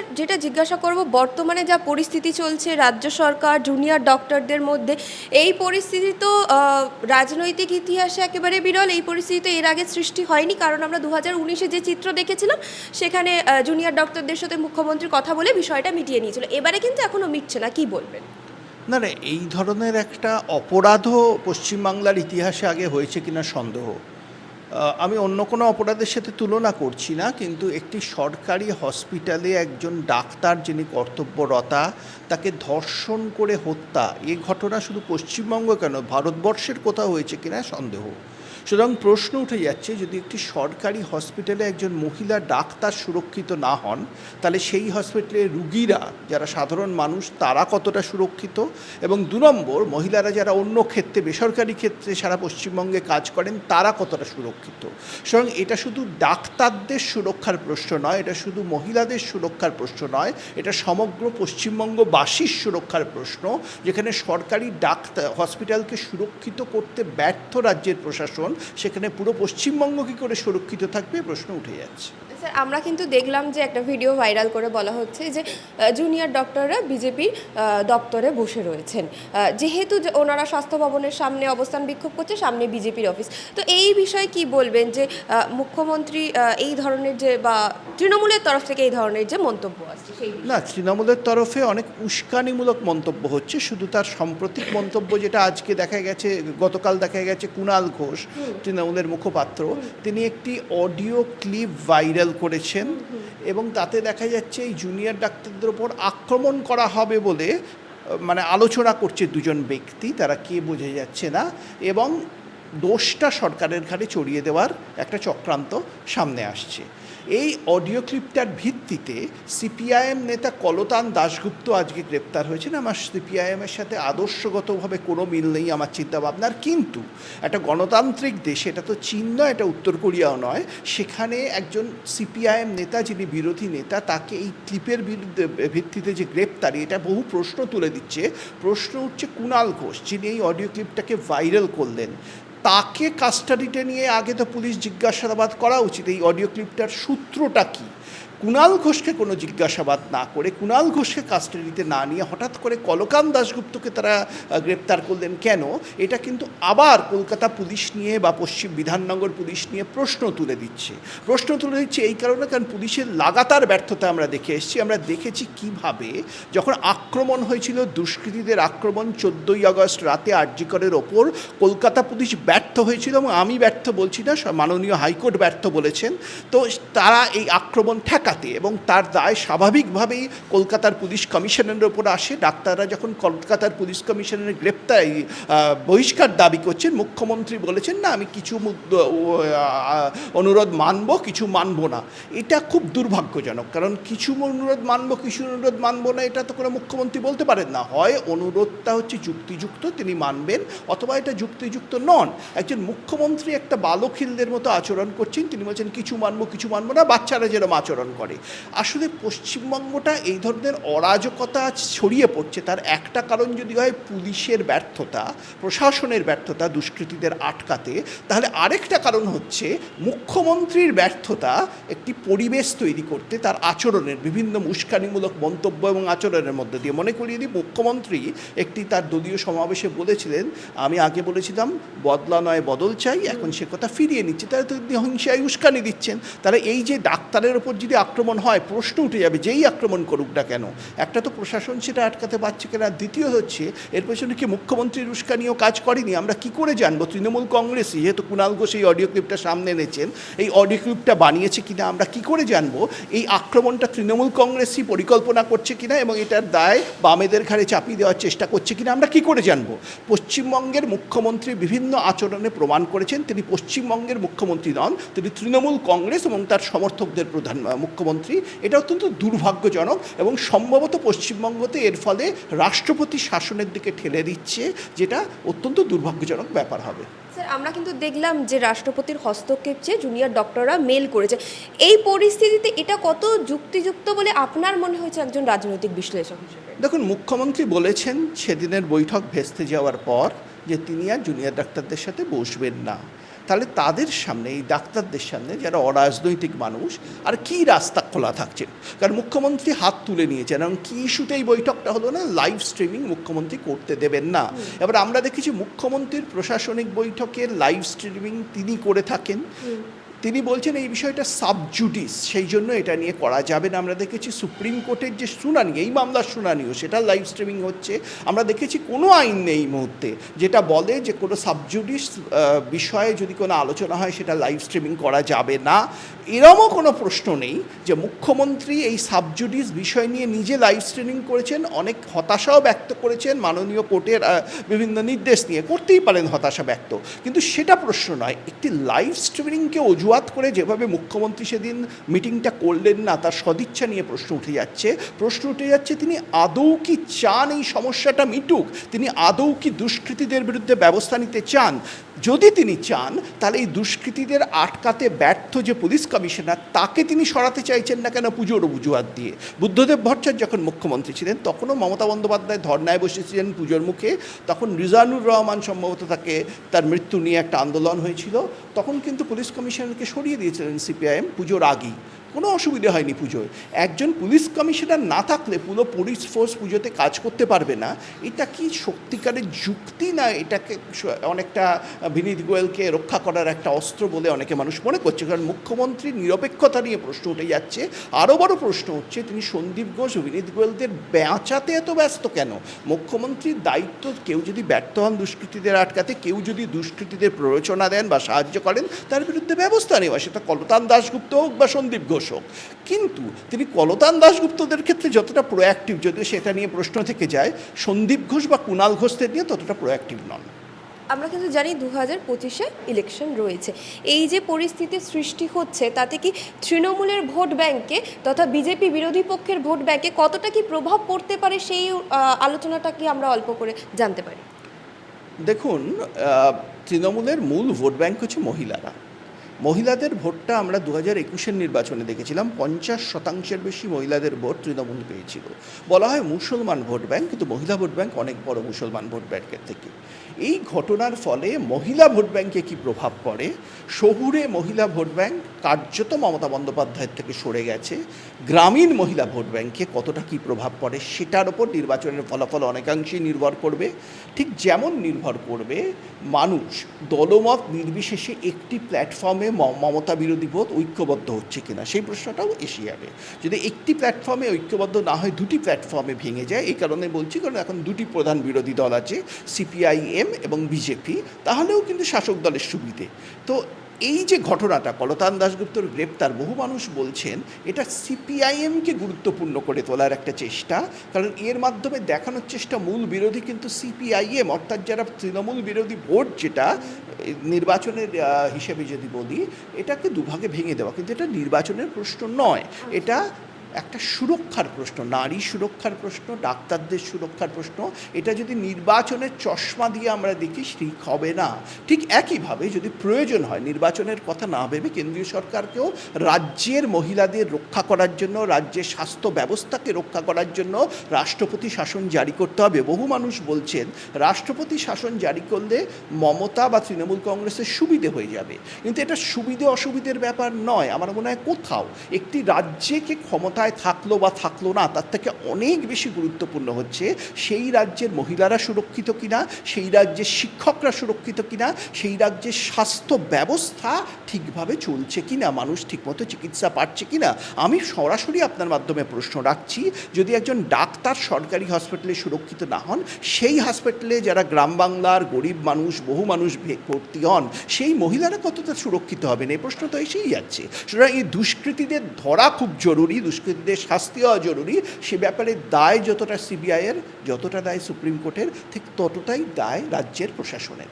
Sir, যেটা জিজ্ঞাসা করব, বর্তমানে যা পরিস্থিতি চলছে, রাজ্য সরকার জুনিয়র ডক্টরদের মধ্যে, এই পরিস্থিতি তো রাজনৈতিক ইতিহাসে একেবারে বিরল। এই পরিস্থিতি তো এর আগে সৃষ্টি হয়নি, কারণ আমরা দু হাজার উনিশে যে চিত্র দেখেছিলাম, সেখানে জুনিয়র ডক্টরদের সাথে মুখ্যমন্ত্রী কথা বলে বিষয়টা মিটিয়ে নিয়েছিল। এবারে কিন্তু এখনও মিটছে না, কি বলবেন? না না, এই ধরনের একটা অপরাধও পশ্চিমবাংলার ইতিহাসে আগে হয়েছে কিনা সন্দেহ। আমি অন্য কোনো অপরাধের সাথে তুলনা করছি না, কিন্তু একটি সরকারি হসপিটালে একজন ডাক্তার যিনি কর্তব্যরতা, তাকে ধর্ষণ করে হত্যা, এ ঘটনা শুধু পশ্চিমবঙ্গ কেন? ভারতবর্ষের কোথাও হয়েছে কিনা সন্দেহ। সুতরাং প্রশ্ন উঠে যাচ্ছে, যদি একটি সরকারি হসপিটালে একজন মহিলা ডাক্তার সুরক্ষিত না হন, তাহলে সেই হসপিটালের রুগীরা, যারা সাধারণ মানুষ, তারা কতটা সুরক্ষিত? এবং দু নম্বর, মহিলারা যারা অন্য ক্ষেত্রে, বেসরকারি ক্ষেত্রে সারা পশ্চিমবঙ্গে কাজ করেন, তারা কতটা সুরক্ষিত? সুতরাং এটা শুধু ডাক্তারদের সুরক্ষার প্রশ্ন নয়, এটা শুধু মহিলাদের সুরক্ষার প্রশ্ন নয়, এটা সমগ্র পশ্চিমবঙ্গবাসীর সুরক্ষার প্রশ্ন, যেখানে সরকারি ডাক্তার, হসপিটালকে সুরক্ষিত করতে ব্যর্থ রাজ্যের প্রশাসন সেখানে পুরো পশ্চিমবঙ্গ কী করে সুরক্ষিত থাকবে প্রশ্ন উঠে যাচ্ছে। স্যার, আমরা কিন্তু দেখলাম যে একটা ভিডিও ভাইরাল করে বলা হচ্ছে যে জুনিয়র ডক্টররা বিজেপির দপ্তরে বসে রয়েছেন। যেহেতু ওনারা স্বাস্থ্য ভবনের সামনে অবস্থান বিক্ষোভ করছে, সামনে বিজেপির অফিস তো এই বিষয়ে কি বলবেন যে মুখ্যমন্ত্রী এই ধরনের যে বা তৃণমূলের তরফ থেকে এই ধরনের যে মন্তব্য। না তৃণমূলের তরফে অনেক উস্কানিমূলক মন্তব্য হচ্ছে শুধু তার সাম্প্রতিক মন্তব্য যেটা আজকে দেখা গেছে গতকাল দেখা গেছে কুণাল ঘোষ তৃণমূলের মুখপাত্র তিনি একটি অডিও ক্লিপ ভাইরাল করেছেন এবং তাতে দেখা যাচ্ছে এই জুনিয়র ডাক্তারদের ওপর আক্রমণ করা হবে বলে মানে আলোচনা করছে দুজন ব্যক্তি তারা কে বোঝা যাচ্ছে না এবং দোষটা সরকারের ঘাড়ে চড়িয়ে দেওয়ার একটা চক্রান্ত সামনে আসছে। এই অডিও ক্লিপটার ভিত্তিতে সিপিআইএম নেতা কলতান দাশগুপ্ত আজকে গ্রেপ্তার হয়েছেন। আমার সিপিআইএমের সাথে আদর্শগতভাবে কোনো মিল নেই আমার চিন্তাভাবনার। কিন্তু একটা গণতান্ত্রিক দেশ, এটা তো চীন নয়, এটা উত্তর কোরিয়াও নয়, সেখানে একজন সিপিআইএম নেতা যিনি বিরোধী নেতা, তাকে এই ক্লিপের ভিত্তিতে যে গ্রেপ্তারি, এটা বহু প্রশ্ন তুলে দিচ্ছে। প্রশ্ন উঠছে কুণাল ঘোষ, যিনি এই অডিও ক্লিপটাকে ভাইরাল করলেন। তাকে কাস্টাডিতে নিয়ে আগে তো পুলিশ জিজ্ঞাসাবাদ করা উচিত। এই অডিও ক্লিপটার সূত্রটা কী? কুণাল ঘোষকে কোনো জিজ্ঞাসাবাদ না করে, কুণাল ঘোষকে কাস্টাডিতে না নিয়ে হঠাৎ করে কলকান দাশগুপ্তকে তারা গ্রেপ্তার করলেন কেন? এটা কিন্তু আবার কলকাতা পুলিশ নিয়ে বা পশ্চিম বিধাননগর পুলিশ নিয়ে প্রশ্ন তুলে দিচ্ছে। প্রশ্ন তুলে দিচ্ছে এই কারণে কারণ পুলিশের লাগাতার ব্যর্থতা আমরা দেখে এসেছি। আমরা দেখেছি কীভাবে যখন আক্রমণ হয়েছিল, দুষ্কৃতীদের আক্রমণ চোদ্দোই আগস্ট রাতে আরজিকরের ওপর কলকাতা পুলিশ ব্যর্থ হয়েছিল এবং আমি ব্যর্থ বলছি না, মাননীয় হাইকোর্ট ব্যর্থ বলেছেন। তো তারা এই আক্রমণ ঠেকাতে এবং তার দায় স্বাভাবিকভাবেই কলকাতার পুলিশ কমিশনের ওপর আসে। ডাক্তাররা যখন কলকাতার পুলিশ কমিশনের গ্রেপ্তার বহিষ্কার দাবি করছেন, মুখ্যমন্ত্রী বলেছেন, না, আমি কিছু অনুরোধ মানব, কিছু মানব না। এটা খুব দুর্ভাগ্যজনক, কারণ কিছু অনুরোধ মানব, কিছু অনুরোধ মানব না, এটা তো কোনো মুখ্যমন্ত্রী বলতে পারেন না। হয় অনুরোধটা হচ্ছে যুক্তিযুক্ত, তিনি মানবেন, অথবা এটা যুক্তিযুক্ত নন। একজন মুখ্যমন্ত্রী একটা বালখিলদের মতো আচরণ করছেন, তিনি বলছেন, কিছু মানব কিছু মানব না, বাচ্চারা যেরকম আচরণ করে। আসলে পশ্চিমবঙ্গটা এই ধরনের অরাজকতা ছড়িয়ে পড়ছে, তার একটা কারণ যদি হয় পুলিশের ব্যর্থতা, প্রশাসনের ব্যর্থতা, দুষ্কৃতীদের আটকাতে। তাহলে আরেকটা কারণ হচ্ছে মুখ্যমন্ত্রীর ব্যর্থতা একটি পরিবেশ তৈরি করতে, তার আচরণের বিভিন্ন উস্কানিমূলক মন্তব্য এবং আচরণের মধ্যে দিয়ে। মনে করিয়ে দিই, মুখ্যমন্ত্রী একটি তার দলীয় সমাবেশে বলেছিলেন, আমি আগে বলেছিলাম, বদলা নয়, বদল চাই, এখন সে কথা ফিরিয়ে নিচ্ছে। তারা তো হিংসায় উস্কানি দিচ্ছেন। তারা এই যে ডাক্তারের ওপর যদি আক্রমণ হয়, প্রশ্ন উঠে যাবে, যেই আক্রমণ করুক না কেন? একটা তো প্রশাসন সেটা আটকাতে পারছে কিনা, দ্বিতীয় হচ্ছে, এর পেছনে কি মুখ্যমন্ত্রীর উস্কানিও কাজ করেনি? আমরা কি করে জানব? তৃণমূল কংগ্রেসই যেহেতু কুণাল ঘোষ এই অডিও ক্লিপটা সামনে এনেছেন, এই অডিও ক্লিপটা বানিয়েছে কিনা, আমরা কি করে জানব? এই আক্রমণটা তৃণমূল কংগ্রেসই পরিকল্পনা করছে কিনা এবং এটার দায় বামেদের ঘাড়ে চাপিয়ে দেওয়ার চেষ্টা করছে কিনা, আমরা কি করে জানব? পশ্চিমবঙ্গের মুখ্যমন্ত্রী বিভিন্ন আচরণে প্রমাণ করেছেন, তিনি পশ্চিমবঙ্গের মুখ্যমন্ত্রী নন, তিনি তৃণমূল কংগ্রেস এবং তার সমর্থকদের প্রধান মুখ্যমন্ত্রী এটা অত্যন্ত দুর্ভাগ্যজনক এবং সম্ভবত পশ্চিমবঙ্গতে এর ফলে রাষ্ট্রপতি শাসনের দিকে ঠেলে দিচ্ছে যেটা অত্যন্ত দুর্ভাগ্যজনক ব্যাপার হবে। স্যার আমরা কিন্তু দেখলাম যে রাষ্ট্রপতির হস্তক্ষেপ চেয়ে জুনিয়র ডক্টররা মেল করেছে। এই পরিস্থিতিতে এটা কত যুক্তিযুক্ত বলে আপনার মনে হয়েছে একজন রাজনৈতিক বিশ্লেষক হিসেবে? দেখুন মুখ্যমন্ত্রী বলেছেন সেদিনের বৈঠক ভেস্তে যাওয়ার পর যে তিনি আর জুনিয়র ডাক্তারদের সাথে বসবেন না। তাহলে তাদের সামনে এই ডাক্তারদের সামনে যারা অরাজনৈতিক মানুষ আর কি রাস্তা খোলা থাকছে? কারণ মুখ্যমন্ত্রী হাত তুলে নিয়েছেন এবং কী ইস্যুতে এই বৈঠকটা হলো না লাইভ স্ট্রিমিং মুখ্যমন্ত্রী করতে দেবেন না। এবার আমরা দেখেছি মুখ্যমন্ত্রীর প্রশাসনিক বৈঠকের লাইভ স্ট্রিমিং তিনি করে থাকেন। তিনি বলছেন এই বিষয়টা সাবজুডিস সেই জন্য এটা নিয়ে করা যাবে না। আমরা দেখেছি সুপ্রিম কোর্টের যে শুনানি, এই মামলার শুনানিও, সেটা লাইভ স্ট্রিমিং হচ্ছে। আমরা দেখেছি কোনো আইন নেই মুহূর্তে, যেটা বলে যে কোনো সাবজুডিস বিষয়ে যদি কোনো আলোচনা হয়, সেটা লাইভ স্ট্রিমিং করা যাবে না। এরমও কোনো প্রশ্ন নেই যে মুখ্যমন্ত্রী এই সাবজুডিস বিষয় নিয়ে নিজে লাইভ স্ট্রিমিং করেছেন, অনেক হতাশাও ব্যক্ত করেছেন, মাননীয় কোর্টের বিভিন্ন নির্দেশ নিয়ে। করতেই পারেন হতাশা ব্যক্ত। কিন্তু সেটা প্রশ্ন নয়, একটি লাইভ স্ট্রিমিংকে অজুহাত করে যেভাবে মুখ্যমন্ত্রী সেদিন মিটিংটা করলেন না, তার সদিচ্ছা নিয়ে প্রশ্ন উঠে যাচ্ছে। প্রশ্ন উঠে যাচ্ছে, তিনি আদৌ কি চান এই সমস্যাটা মিটুক? তিনি আদৌ কি দুষ্কৃতীদের বিরুদ্ধে ব্যবস্থা নিতে চান? যদি তিনি চান, তাহলে এই দুষ্কৃতীদের আটকাতে ব্যর্থ যে পুলিশ কমিশনার, তাকে তিনি সরাতে চাইছেন না কেন পুজোর অজুহাত দিয়ে? বুদ্ধদেব ভট্টাচার্য যখন মুখ্যমন্ত্রী ছিলেন, তখনও মমতা বন্দ্যোপাধ্যায় ধর্নায় বসেছিলেন পুজোর মুখে। তখন রিজানুর রহমান সম্ভবত তাকে, তার মৃত্যু নিয়ে একটা আন্দোলন হয়েছিল। তখন কিন্তু পুলিশ কমিশনারকে সরিয়ে দিয়েছিলেন সিপিআইএম পুজোর আগেই। কোনো অসুবিধা হয়নি পুজোয়। একজন পুলিশ কমিশনার না থাকলে পুরো পুলিশ ফোর্স পুজোতে কাজ করতে পারবে না। এটা কি সত্যিকারের যুক্তি না এটাকে অনেকটা বিনীত গোয়েলকে রক্ষা করার একটা অস্ত্র বলে অনেকে মানুষ মনে করছে? কারণ মুখ্যমন্ত্রীর নিরপেক্ষতা নিয়ে প্রশ্ন উঠে যাচ্ছে। আরও বড় প্রশ্ন হচ্ছে তিনি সন্দীপ ঘোষ, বিনীত গোয়েলদের বাঁচাতে এত ব্যস্ত কেন? মুখ্যমন্ত্রীর দায়িত্ব কেউ যদি ব্যর্থ হন দুষ্কৃতীদের আটকাতে, কেউ যদি দুষ্কৃতীদের প্ররোচনা দেন বা সাহায্য করেন, তার বিরুদ্ধে ব্যবস্থা নেওয়া। সেটা কলতান দাশগুপ্ত হোক বা সন্দীপ ঘোষ। হোক কিন্তু তিনি কলতান দাশগুপ্তদের ক্ষেত্রে যতটা প্রোঅ্যাক্টিভ যদিও সেটা নিয়ে প্রশ্ন থেকে যায় সন্দীপ ঘোষ বা কুণাল ঘোষদের নিয়ে ততটা প্রোঅ্যাক্টিভ নন। আমরা কিন্তু জানি দু হাজার পঁচিশে ইলেকশন রয়েছে। এই যে পরিস্থিতি সৃষ্টি হচ্ছে তাতে কি তৃণমূলের ভোট ব্যাংকে তথা বিজেপি বিরোধী পক্ষের ভোট ব্যাংকে কতটা কি প্রভাব পড়তে পারে সেই আলোচনাটা কি আমরা অল্প করে জানতে পারি? দেখুন তৃণমূলের মূল ভোট ব্যাংক হচ্ছে মহিলারা। মহিলাদের ভোটটা আমরা দু হাজার একুশের নির্বাচনে দেখেছিলাম, পঞ্চাশ শতাংশের বেশি মহিলাদের ভোট তৃণমূল পেয়েছিল। বলা হয় মুসলমান ভোট ব্যাংক, কিন্তু মহিলা ভোট ব্যাংক অনেক বড় মুসলমান ভোট ব্যাংকের থেকে। এই ঘটনার ফলে মহিলা ভোট ব্যাংকে কি প্রভাব পড়ে? শহুরে মহিলা ভোট ব্যাংক কার্যত মমতা বন্দ্যোপাধ্যায়ের থেকে সরে গেছে। গ্রামীণ মহিলা ভোট ব্যাংকে কতটা কি প্রভাব পড়ে সেটার ওপর নির্বাচনের ফলাফল অনেকাংশেই নির্ভর করবে। ঠিক যেমন নির্ভর করবে মানুষ, দলমত নির্বিশেষে একটি প্ল্যাটফর্মে মমতা বিরোধী ভোট ঐক্যবদ্ধ হচ্ছে কিনা সেই প্রশ্নটাও এসে যাবে। যদি একটি প্ল্যাটফর্মে ঐক্যবদ্ধ না হয়, দুটি প্ল্যাটফর্মে ভেঙে যায়, এই কারণে বলছি, কারণ এখন দুটি প্রধান বিরোধী দল আছে, সিপিআইএম এবং বিজেপি, তাহলেও কিন্তু শাসক দলের সুবিধে। তো এই যে ঘটনাটা, কলতান দাশগুপ্তর গ্রেপ্তার, বহু মানুষ বলছেন এটা সিপিআইএমকে গুরুত্বপূর্ণ করে তোলার একটা চেষ্টা, কারণ এর মাধ্যমে দেখানোর চেষ্টা মূল বিরোধী কিন্তু সিপিআইএম, অর্থাৎ যারা তৃণমূল বিরোধী ভোট যেটা, নির্বাচনের হিসেবে যদি বলি, এটাকে দুভাগে ভেঙে দেওয়া। কিন্তু এটা নির্বাচনের প্রশ্ন নয়। এটা একটা সুরক্ষার প্রশ্ন, নারী সুরক্ষার প্রশ্ন, ডাক্তারদের সুরক্ষার প্রশ্ন, এটা যদি নির্বাচনের চশমা দিয়ে আমরা দেখি ঠিক হবে না। ঠিক একইভাবে যদি প্রয়োজন হয়, নির্বাচনের কথা না ভেবে কেন্দ্রীয় সরকারকেও রাজ্যের মহিলাদের রক্ষা করার জন্য, রাজ্যের স্বাস্থ্য ব্যবস্থাকে রক্ষা করার জন্য রাষ্ট্রপতি শাসন জারি করতে হবে। বহু মানুষ বলছেন, রাষ্ট্রপতি শাসন জারি করলে মমতা বা তৃণমূল কংগ্রেসের সুবিধে হয়ে যাবে। কিন্তু এটা সুবিধে অসুবিধের ব্যাপার নয়। আমার মনে হয় কোথাও একটি রাজ্যে কে ক্ষমতায় থাকল বা থাকল না, তার থেকে অনেক বেশি গুরুত্বপূর্ণ হচ্ছে সেই রাজ্যের মহিলারা সুরক্ষিত কিনা, সেই রাজ্যের শিক্ষকরা সুরক্ষিত কিনা, সেই রাজ্যের স্বাস্থ্য ব্যবস্থা ঠিকভাবে চলছে কিনা, মানুষ ঠিকমতো চিকিৎসা পাচ্ছে কিনা, আমি সরাসরি আপনার মাধ্যমে প্রশ্ন রাখছি, যদি একজন ডাক্তার সরকারি হসপিটালে সুরক্ষিত না হন, সেই হসপিটালে যারা গ্রাম বাংলার গরিব মানুষ, বহু মানুষ ভর্তি হন, সেই মহিলারা কতটা সুরক্ষিত হবেন? এই প্রশ্ন তো এসেই যাচ্ছে। সুতরাং এই দুষ্কৃতীদের ধরা খুব জরুরি দুষ্কৃতীদের শাস্তি হওয়া জরুরি, সে ব্যাপারে দায় যতটা সিবিআইয়ের, যতটা দায় সুপ্রিম কোর্টের, ঠিক ততটাই দায় রাজ্যের প্রশাসনের।